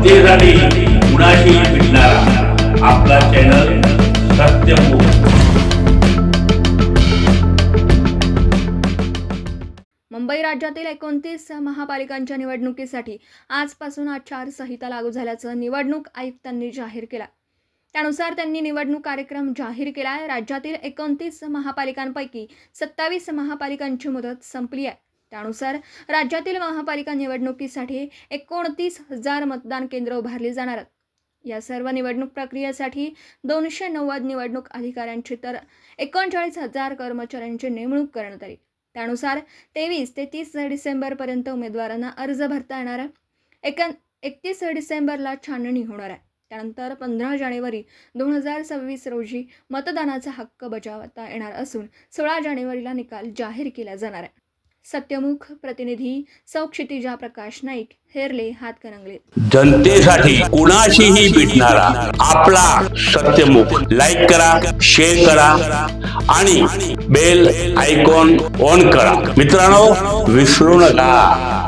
जनतेसाठी कुणाशी भेटणारा आपला चॅनल सत्यमुख मुंबई राज्यातील एकोणतीस महापालिकांच्या निवडणुकीसाठी आजपासून आचारसंहिता लागू झाल्याचं निवडणूक आयुक्तांनी जाहीर केला. त्यानुसार त्यांनी निवडणूक कार्यक्रम जाहीर केला. आहे राज्यातील एकोणतीस महापालिकांपैकी सत्तावीस महापालिकांची मुदत संपली आहे. त्यानुसार राज्यातील महापालिका निवडणुकीसाठी एकोणतीस हजार मतदान केंद्र उभारली जाणार आहेत. या सर्व निवडणूक प्रक्रियेसाठी दोनशे नव्वद निवडणूक अधिकाऱ्यांची तर एकोणचाळीस हजार कर्मचाऱ्यांची नेमणूक करण्यात आली. त्यानुसार तेवीस ते तीस डिसेंबरपर्यंत उमेदवारांना अर्ज भरता येणार आहे. एक एकतीस डिसेंबरला छाननी होणार आहे. त्यानंतर पंधरा जानेवारी दोन हजार सव्वीस रोजी मतदानाचा हक्क बजावता येणार असून सोळा जानेवारीला निकाल जाहीर केला जाणार आहे. सत्यमुख प्रतिनिधी सौ क्षितिजा प्रकाश नाईक हेरले हातकणंगले जनतेसाठी कुणाशीही भेटणारा आपला सत्यमुख. लाईक करा शेअर करा आणि बेल आयकॉन ऑन करा. मित्रांनो विसरू नका.